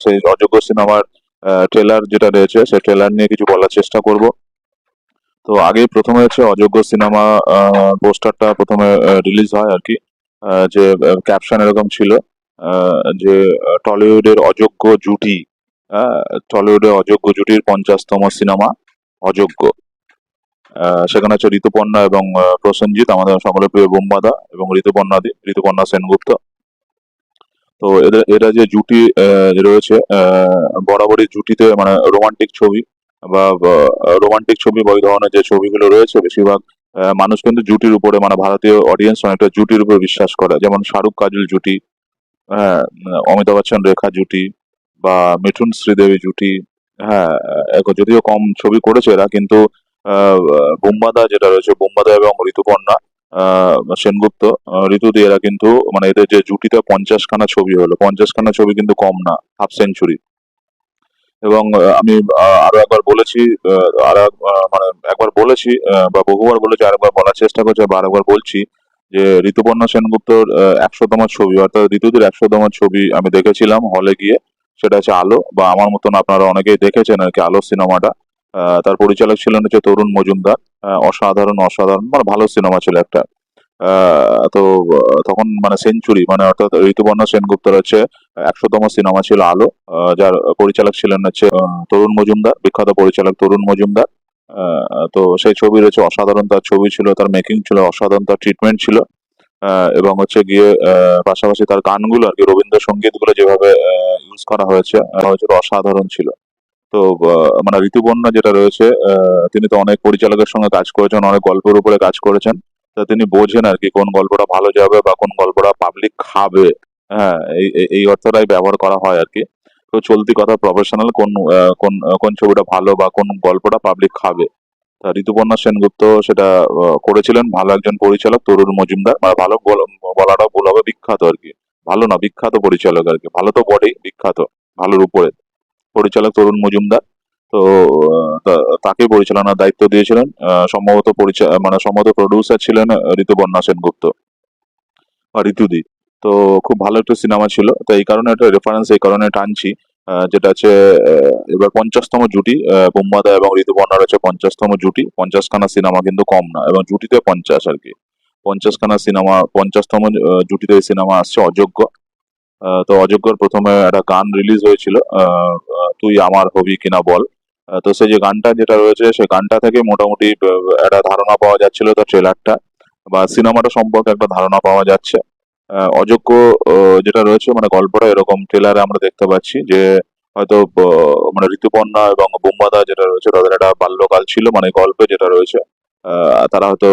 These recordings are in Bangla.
সেই অযোগ্য সিনেমার ট্রেলার যেটা রয়েছে, সেই ট্রেলার নিয়ে কিছু বলার চেষ্টা করব। তো আগে প্রথমে হচ্ছে অযোগ্য সিনেমা পোস্টারটা প্রথমে রিলিজ হয় আর কি। যে ক্যাপশন এরকম ছিল যে টলিউডের অযোগ্য জুটি টলিউডের অযোগ্য জুটির পঞ্চাশতম সিনেমা, অযোগ্য। সেখানে হচ্ছে ঋতুপর্ণা এবং প্রসেনজিৎ, আমাদের সকলের প্রিয় বোম্বাদা এবং ঋতুপর্ণাদি ঋতুপর্ণা সেনগুপ্ত। তো এদের, এরা যে জুটি রয়েছে বরাবরই জুটিতে মানে রোমান্টিক ছবি বা রোমান্টিক ছবি বা ওই ধরনের যে ছবিগুলো রয়েছে, বেশিরভাগ মানুষ কিন্তু জুটির উপরে মানে ভারতীয় অডিয়েন্স অনেকটা জুটির উপরে বিশ্বাস করে। যেমন শাহরুখ কাজল জুটি হ্যাঁ অমিতাভ বচ্চন রেখা জুটি বা মিঠুন শ্রীদেবী জুটি হ্যাঁ যদিও কম ছবি করেছে এরা, কিন্তু বোম্বাদা যেটা রয়েছে, বোম্বাদা এবং ঋতুপর্ণা সেনগুপ্ত ঋতুদি এরা কিন্তু মানে এদের যে জুটিতে পঞ্চাশ খানা ছবি হলো। পঞ্চাশ খানা ছবি কিন্তু কম না হাফ সেঞ্চুরি এবং আমি আরও একবার বলেছি আর মানে একবার বলেছি বা বহুবার বলেছি আরেকবার বলার চেষ্টা করছি বা আরেকবার বলছি যে, ঋতুপর্ণা সেনগুপ্তর একশোতম ছবি, অর্থাৎ ঋতুদের একশোতম ছবি আমি দেখেছিলাম হলে গিয়ে। সেটা হচ্ছে আলো, বা আমার মতন আপনারা অনেকেই দেখেছেন আর কি, আলো সিনেমাটা। তার পরিচালক ছিলেন হচ্ছে তরুণ মজুমদার অসাধারণ অসাধারণ মানে ভালো সিনেমা ছিল একটা। তো তখন মানে সেঞ্চুরি মানে অর্থাৎ ঋতুপর্ণা সেনগুপ্তর হচ্ছে একশোতম সিনেমা ছিল আলো যার পরিচালক ছিলেন হচ্ছে তরুণ মজুমদার, বিখ্যাত পরিচালক তরুণ মজুমদার। তো সেই ছবি রয়েছে অসাধারণ তার ছবি ছিল, তার মেকিং ছিল, অসাধারণ তার ট্রিটমেন্ট ছিল। এবং হচ্ছে গিয়ে পাশাপাশি তার গানগুলো আর কি রবীন্দ্রসঙ্গীতগুলো যেভাবে ইউজ করা হয়েছে অসাধারণ ছিল। তো মানে ঋতুপর্ণা যেটা রয়েছে তিনি তো অনেক পরিচালকের সঙ্গে কাজ করেছেন, অনেক গল্পের উপরে কাজ করেছেন। তা তিনি বোঝেন আর কি কোন গল্পটা ভালো যাবে বা কোন গল্পটা পাবলিক খাবে। হ্যাঁ এই অর্থটাই ব্যবহার করা হয় আর কি। তো চলতি কথা প্রফেশনাল কোন কোন কোন ছবিটা ভালো বা কোন গল্পটা পাবলিক খাবে। তা ঋতুপর্ণা সেনগুপ্ত সেটা করেছিলেন ভালো একজন পরিচালক, তরুণ মজুমদার। মানে ভালো বল- বলাটা ভুল হবে, বিখ্যাত আর কি। ভালো না, বিখ্যাত পরিচালক আর কি। ভালো তো বটেই, বিখ্যাত, ভালোর উপরে। পরিচালক তরুণ মজুমদার। তো তাকে পরিচালনার দায়িত্ব দিয়েছিলেন। সম্ভবত মানে সম্ভবত প্রডিউসার ছিলেন ঋতুপর্ণা সেনগুপ্ত বা ঋতুদি। তো খুব ভালো একটা সিনেমা ছিল। তো এই কারণে একটা রেফারেন্স এই কারণে টানছি। যেটা আহ, এবার পঞ্চাশতম জুটি বোম্বাদা এবং ঋতুপর্ণার হচ্ছে পঞ্চাশতম জুটি। পঞ্চাশখানা সিনেমা কিন্তু কম না এবং জুটিতে পঞ্চাশ আর কি। পঞ্চাশখানা সিনেমা পঞ্চাশতম জুটিতে সিনেমা আসছে অযোগ্য। তো অযোগ্যর প্রথমে একটা গান রিলিজ হয়েছিল তুই আমার হবি কিনা বল। তো সেই যে গানটা যেটা রয়েছে সেই গানটা থেকে মোটামুটি একটা ধারণা পাওয়া যাচ্ছিল তার ট্রেলারটা বা সিনেমাটা সম্পর্কে একটা ধারণা পাওয়া যাচ্ছে। অযোগ্য যেটা রয়েছে মানে গল্পটা এরকম ট্রেলারে আমরা দেখতে পাচ্ছি যে, হয়তো মানে ঋতুপর্ণা এবং বোম্বাদা যেটা রয়েছে, তাদের একটা বাল্যকাল ছিল মানে গল্পে যেটা রয়েছে। তারা হয়তো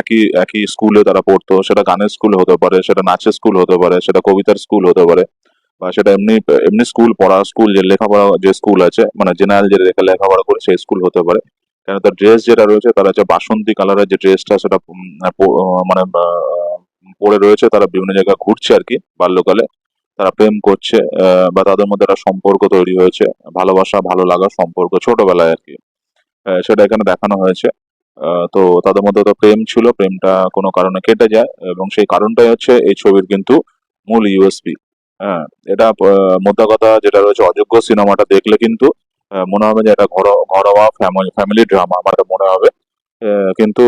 একই একই স্কুলে তারা পড়তো। সেটা গানের স্কুল হতে পারে, সেটা নাচের স্কুল হতে পারে, সেটা কবিতার স্কুল হতে পারে, বা সেটা এমনি এমনি স্কুল পড়া স্কুল যে লেখাপড়া, যে স্কুল আছে মানে জেনারেল যে লেখা, লেখাপড়া করে সেই স্কুল হতে পারে। কেন তার ড্রেস যেটা রয়েছে, তারা হচ্ছে বাসন্তী কালারের যে ড্রেসটা সেটা মানে পরে রয়েছে, তারা বিভিন্ন জায়গায় ঘুরছে আর কি বাল্যকালে। তারা প্রেম করছে বা তাদের মধ্যে একটা সম্পর্ক তৈরি হয়েছে, ভালোবাসা, ভালো লাগা সম্পর্ক, ছোটবেলায় আর কি। সেটা এখানে দেখানো হয়েছে। তো তাদের মধ্যে তো প্রেম ছিল, প্রেমটা কোনো কারণে কেটে যায় এবং সেই কারণটাই হচ্ছে এই ছবির কিন্তু মূল ইউএসপি হ্যাঁ এটা মোদ্দা কথা যেটা রয়েছে, অযোগ্য সিনেমাটা দেখলে কিন্তু মনে হবে যে এটা ঘরোয়া ফ্যামিলি ড্রামা আমার মনে হবে। কিন্তু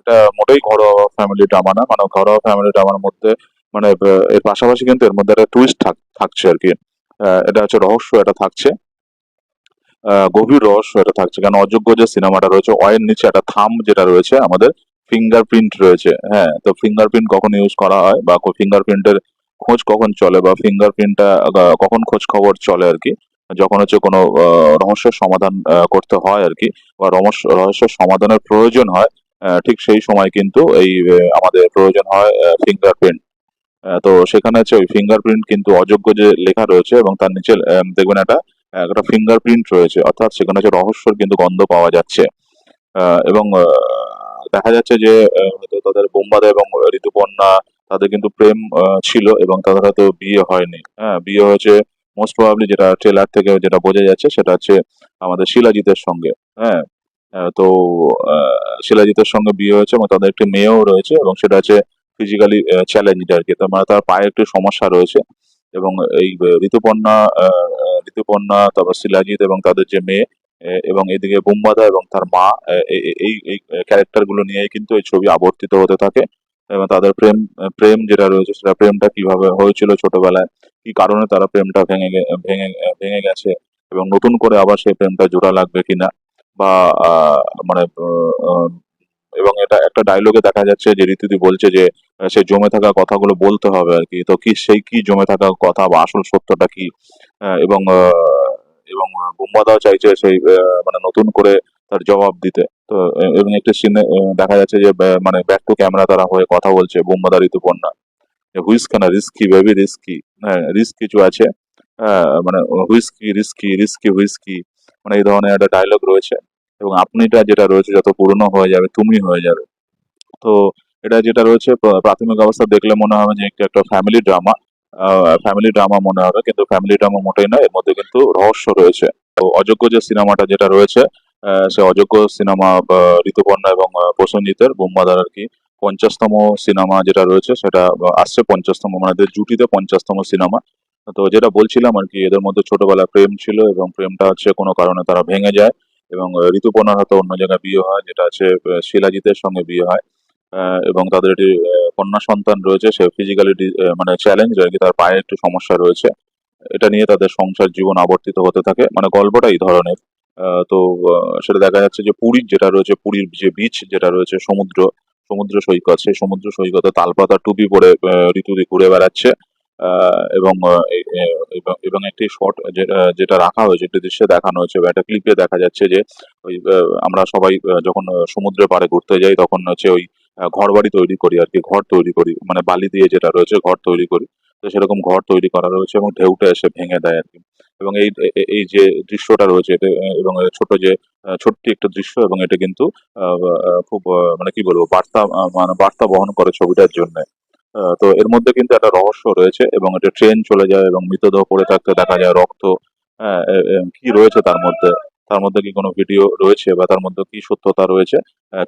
এটা মোটেই ঘরোয়া ফ্যামিলি ড্রামা না মানে ঘরোয়া ফ্যামিলি ড্রামার মধ্যে মানে এর পাশাপাশি কিন্তু এর মধ্যে একটা টুইস্ট থাকছে আর কি। এটা হচ্ছে রহস্য, এটা থাকছে। গভীর রহস্য এটা থাকছে। কেন? অযোগ্য যে সিনেমাটা রয়েছে অয়ের নিচে একটা থাম যেটা রয়েছে আমাদের ফিঙ্গারপ্রিন্ট রয়েছে। হ্যাঁ তো ফিঙ্গারপ্রিন্ট কখন ইউজ করা হয় বা ফিঙ্গারপ্রিন্টের খোঁজ কখন চলে বা ফিঙ্গারপ্রিন্টটা কখন খোঁজ খবর চলে আর কি? যখন হচ্ছে কোনো আহ, রহস্যের সমাধান করতে হয় আর কি বা রহস্য সমাধানের প্রয়োজন হয় ঠিক সেই সময় কিন্তু এই আমাদের প্রয়োজন হয় ফিঙ্গারপ্রিন্ট তো সেখানে হচ্ছে ওই ফিঙ্গারপ্রিন্ট কিন্তু অযোগ্য যে লেখা রয়েছে এবং তার নিচে দেখবেন একটা একটা ফিঙ্গারপ্রিন্ট রয়েছে, অর্থাৎ সেখানে হচ্ছে রহস্যর কিন্তু গন্ধ পাওয়া যাচ্ছে। এবং দেখা যাচ্ছে যে তাদের বোম্বাদা এবং ঋতুপর্ণা তাদের কিন্তু প্রেম ছিল এবং তাদের হয়তো বিয়ে হয়নি। হ্যাঁ বিয়ে হয়েছে মোস্ট প্রবাবলি যেটা ট্রেলার থেকে যেটা বোঝা যাচ্ছে সেটা হচ্ছে আমাদের শিলাজিতের সঙ্গে। হ্যাঁ তো শিলাজিতের সঙ্গে বিয়ে হয়েছে এবং তাদের একটি মেয়েও রয়েছে এবং সেটা হচ্ছে ফিজিক্যালি চ্যালেঞ্জ আর কি। তার মানে তার পায়ে একটু সমস্যা রয়েছে। এবং এই ঋতুপর্ণা ঋতুপর্ণা, তারপর শিলাজিৎ এবং তাদের যে মেয়ে এবং এদিকে বুম্বাদা এবং তার মা এই এই ক্যারেক্টারগুলো নিয়েই কিন্তু এই ছবি আবর্তিত হতে থাকে। এবং তাদের প্রেম প্রেম যেটা রয়েছে সেটা প্রেমটা কীভাবে হয়েছিল ছোটবেলায়, কি কারণে তারা প্রেমটা ভেঙে ভেঙে ভেঙে গেছে, এবং নতুন করে আবার সেই প্রেমটা জোড়া লাগবে কিনা, বা মানে এবং এটা একটা ডায়লগে দেখা যাচ্ছে যে রীতিদি বলছে যে সে জমে থাকা কথাগুলো বলতে হবে আর কি। তো কি সেই কি জমে থাকা কথা বা আসল সত্যটা কি? এবং এবং বুম্বাদাও চাইছে সেই মানে নতুন করে তার জবাব দিতে। তো এবং একটা সিনে দেখা যাচ্ছে যে মানে ব্যাক টু ক্যামেরা তারা হয়ে কথা বলছে বুম্বাদা ঋতুপর্ণা। হুইস্কানা রিস্কি বেবি রিস্কি হ্যাঁ রিস্ক কিছু আছে। মানে হুইস্কি রিস্কি রিস্কি হুইস্কি মানে এই ধরনের একটা ডায়লগ রয়েছে। এবং আপনিটা যেটা রয়েছে যত পুরনো হয়ে যাবে তুমি হয়ে যাবে। তো এটা যেটা রয়েছে প্রাথমিক অবস্থা দেখলে মনে হবে যে একটি একটা ফ্যামিলি ড্রামা ফ্যামিলি ড্রামা মনে হবে কিন্তু ফ্যামিলি ড্রামা মোটেই নয় এর মধ্যে কিন্তু রহস্য রয়েছে। তো অযোগ্য যে সিনেমাটা যেটা রয়েছে সে অযোগ্য সিনেমা ঋতুপর্ণা এবং আহ, প্রসেনজিতের বোম্বাদার আর কি পঞ্চাশতম সিনেমা যেটা রয়েছে সেটা আসছে পঞ্চাশতম মানে এদের জুটিতে পঞ্চাশতম সিনেমা তো যেটা বলছিলাম আর কি এদের মধ্যে ছোটবেলায় প্রেম ছিল এবং প্রেমটা হচ্ছে কোনো কারণে তারা ভেঙে যায়। এবং ঋতুপর্ণার হয়তো অন্য জায়গায় বিয়ে হয়, যেটা আছে শিলাজিতের সঙ্গে বিয়ে হয় এবং তাদের একটি কন্যা সন্তান রয়েছে, সে ফিজিক্যালি মানে চ্যালেঞ্জ কি, তার পায়ে একটু সমস্যা রয়েছে। এটা নিয়ে তাদের সংসার জীবন আবর্তিত হতে থাকে। মানে গল্পটা এই ধরনের। তো সেটা দেখা যাচ্ছে যে পুরীর যেটা রয়েছে, পুরীর যে বিচ যেটা রয়েছে, সমুদ্র সমুদ্র সৈকত সেই সমুদ্র সৈকতে তালপাতা টুপি পরে ঋতুদি ঘুরে বেড়াচ্ছে। এবং এবং একটি শট যেটা রাখা হয়েছে একটি দৃশ্যে দেখানো হয়েছে বা একটা ক্লিপে দেখা যাচ্ছে যে ওই আমরা সবাই যখন আহ, সমুদ্রের পাড়ে ঘুরতে যাই তখন হচ্ছে ওই ঘর বাড়ি তৈরি করি আর কি ঘর তৈরি করি মানে বালি দিয়ে যেটা রয়েছে ঘর তৈরি করি। তো সেরকম ঘর তৈরি করা রয়েছে এবং ঢেউটা এসে ভেঙে দেয় আর কি। এবং এই এই যে দৃশ্যটা রয়েছে এটা এবং ছোট যে ছোট্ট একটা দৃশ্য এবং এটা কিন্তু খুব মানে কি বলব বার্তা মানে বার্তা বহন করে ছবিটার জন্য। তো এর মধ্যে কিন্তু একটা রহস্য রয়েছে এবং এটা ট্রেন চলে যায় এবং মৃতদেহ পড়ে থাকতে দেখা যায় রক্ত এ- কি রয়েছে তার মধ্যে? তার মধ্যে কি কোনো ভিডিও রয়েছে বা তার মধ্যে কি সত্যতা রয়েছে?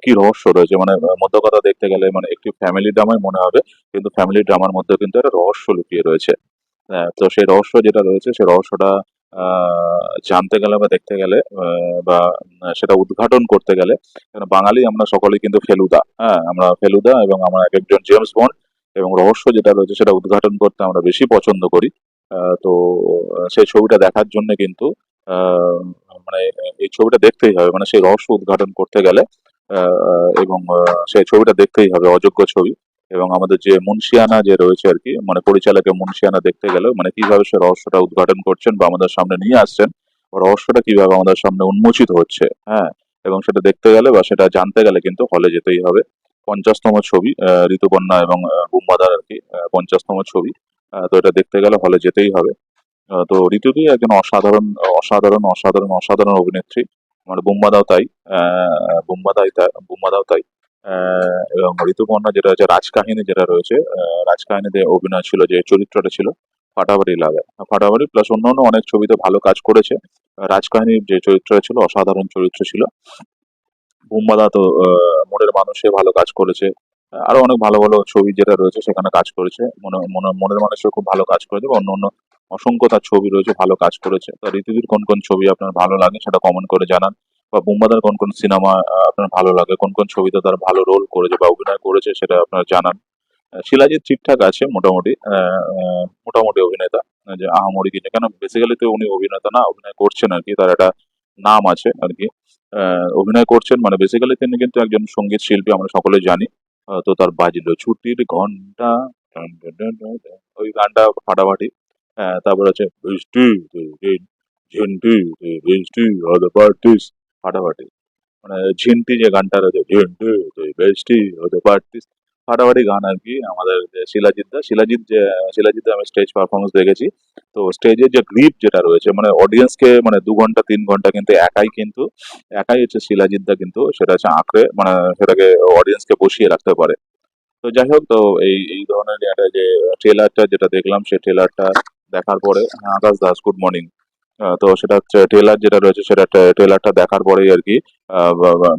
কি রহস্য রয়েছে? মানে মধ্য কথা দেখতে গেলে মানে একটি ফ্যামিলি ড্রামাই মনে হবে কিন্তু ফ্যামিলি ড্রামার মধ্যে কিন্তু একটা রহস্য লুকিয়ে রয়েছে। আহ, তো সেই রহস্য যেটা রয়েছে সেই রহস্যটা জানতে গেলে বা দেখতে গেলে বা সেটা উদ্ঘাটন করতে গেলে বাঙালি আমরা সকলেই কিন্তু ফেলুদা হ্যাঁ আমরা ফেলুদা এবং আমরা এক একজন জেমস বন্ড এবং রহস্য যেটা রয়েছে সেটা উদ্ঘাটন করতে আমরা বেশি পছন্দ করি। তো, সেই ছবিটা দেখার জন্য কিন্তু মানে এই ছবিটা দেখতেই হবে। মানে সেই রহস্য উদ্ঘাটন করতে গেলে এবং সেই ছবিটা দেখতেই হবে, অযোগ্য ছবি। এবং আমাদের যে মুন্সিয়ানা যে রয়েছে আর কি মানে পরিচালকের মুন্সিয়ানা দেখতে গেলে মানে কীভাবে সে রহস্যটা উদ্ঘাটন করছেন বা আমাদের সামনে নিয়ে আসছেন রহস্যটা কীভাবে আমাদের সামনে উন্মোচিত হচ্ছে হ্যাঁ? এবং সেটা দেখতে গেলে বা সেটা জানতে গেলে কিন্তু হলে যেতেই হবে। পঞ্চাশতম ছবি ঋতুপর্ণা এবং বুম্বাদার আর কি পঞ্চাশতম ছবি। তো এটা দেখতে গেলে হলে যেতেই হবে। তো ঋতুদি একজন অসাধারণ অসাধারণ অসাধারণ অসাধারণ অভিনেত্রী। মানে বুম্বাদাও তাই বুম্বাদাই তাই বুম্বাদাও তাই। এবং ঋতুপর্ণা যেটা হচ্ছে রাজকাহিনী যেটা রয়েছে রাজকাহিনীতে অভিনয় ছিল, যে চরিত্রটা ছিল ফাটাফাটি লাগে। ফাটাফাটি প্লাস অন্যান্য অনেক ছবিতে ভালো কাজ করেছে। রাজকাহিনীর যে চরিত্রটা ছিল, অসাধারণ চরিত্র ছিল। বুম্বাদা তো মনের মানুষে ভালো কাজ করেছে। আরও অনেক ভালো ভালো ছবি যেটা রয়েছে সেখানে কাজ করেছে। মনে, মনে- মনের মানুষে খুব ভালো কাজ করেছে বা অন্য অন্য অসংখ্য তার ছবি রয়েছে, ভালো কাজ করেছে। তা ঋতুদির কোন কোন ছবি আপনার ভালো লাগে সেটা কমেন্ট করে জানান। বা বুম্বাদার কোন কোন সিনেমা আপনার ভালো লাগে, কোন কোন ছবিতে তার ভালো রোল করেছে বা অভিনয় করেছে সেটা আপনার জানান। শিলাজিৎ ঠিকঠাক আছে মোটামুটি মোটামুটি অভিনেতা। যে আহামরি কিছু কেন বেসিক্যালি তো উনি অভিনেতা না, অভিনয় করছেন আর কি, তার একটা নাম আছে আর কি। অভিনয় করছেন। মানে বেসিক্যালি তিনি কিন্তু একজন সংগীত শিল্পী, আমরা সকলে জানি। তো তার বাজিল, ছুটির ঘণ্টা। ওই গানটা ফাটাফাটি। তারপর আছে পারতিস ফাটাফাটি। মানে ঝিন্টি যে গানটা রয়েছে ফাটাফাটি গান আর কি, আমাদের শিলাজিৎ দা। শিলাজিৎ শিলাজিৎ আমি স্টেজ পারফরমেন্স দেখেছি। তো স্টেজের যে গ্রিপ যেটা রয়েছে মানে অডিয়েন্সকে মানে দু ঘণ্টা, তিন ঘণ্টা কিন্তু একাই কিন্তু, একাই হচ্ছে শিলাজিৎ দা কিন্তু সেটা হচ্ছে আঁকড়ে মানে সেটাকে অডিয়েন্সকে বসিয়ে রাখতে পারে। তো যাই হোক, তো এই এই ধরনের একটা যে ট্রেলারটা যেটা দেখলাম, সেই ট্রেলারটা দেখার পরে হ্যাঁ আকাশ দাস গুড মর্নিং তো সেটা হচ্ছে ট্রেলার যেটা রয়েছে, সেটা ট্রেলারটা দেখার পরেই আর কি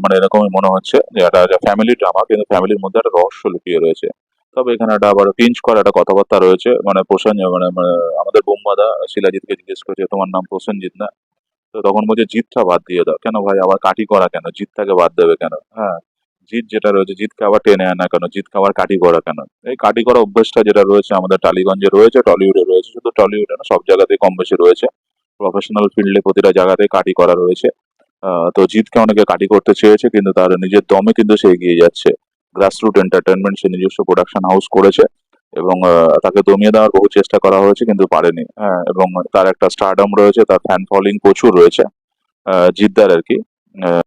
মানে এরকমই মনে হচ্ছে যে একটা ফ্যামিলি ড্রামা কিন্তু ফ্যামিলির মধ্যে একটা রহস্য লুকিয়ে রয়েছে। তবে এখানে একটা আবার পিঞ্চ করা একটা কথাবার্তা রয়েছে মানে প্রসেন মানে মানে আমাদের বোম্বাদা শিলাজিৎকে জিজ্ঞেস করেছে, তোমার নাম প্রসেনজিৎ না? তো তখন বলছে জিতটা বাদ দিয়ে দাও। কেন ভাই? আবার কাটি করা কেন? জিতটাকে বাদ দেবে কেন? হ্যাঁ জিত যেটা রয়েছে জিতকে আবার টেনে আনা কেন? জিতকে আবার কাটি করা কেন? এই কাটি করা অভ্যেসটা যেটা রয়েছে আমাদের টালিগঞ্জে রয়েছে, টলিউডে রয়েছে, শুধু টলিউডে না, সব জায়গাতেই কম বেশি রয়েছে। প্রফেশনাল ফিল্ডে প্রতিটা জায়গাতে কাটি করা রয়েছে। তো জিতকে অনেকে কাটি করতে চেয়েছে, কিন্তু তার নিজের দমে কিন্তু সে এগিয়ে যাচ্ছে। গ্রাসরুট এন্টারটেনমেন্ট সে নিজস্ব প্রোডাকশন হাউস করেছে এবং তাকে দমিয়ে দেওয়ার বহু চেষ্টা করা হয়েছে, কিন্তু পারেনি। হ্যাঁ এবং তার একটা স্টারডম রয়েছে, তার ফ্যান ফলোয়িং প্রচুর রয়েছে জিদ্দার আর কি।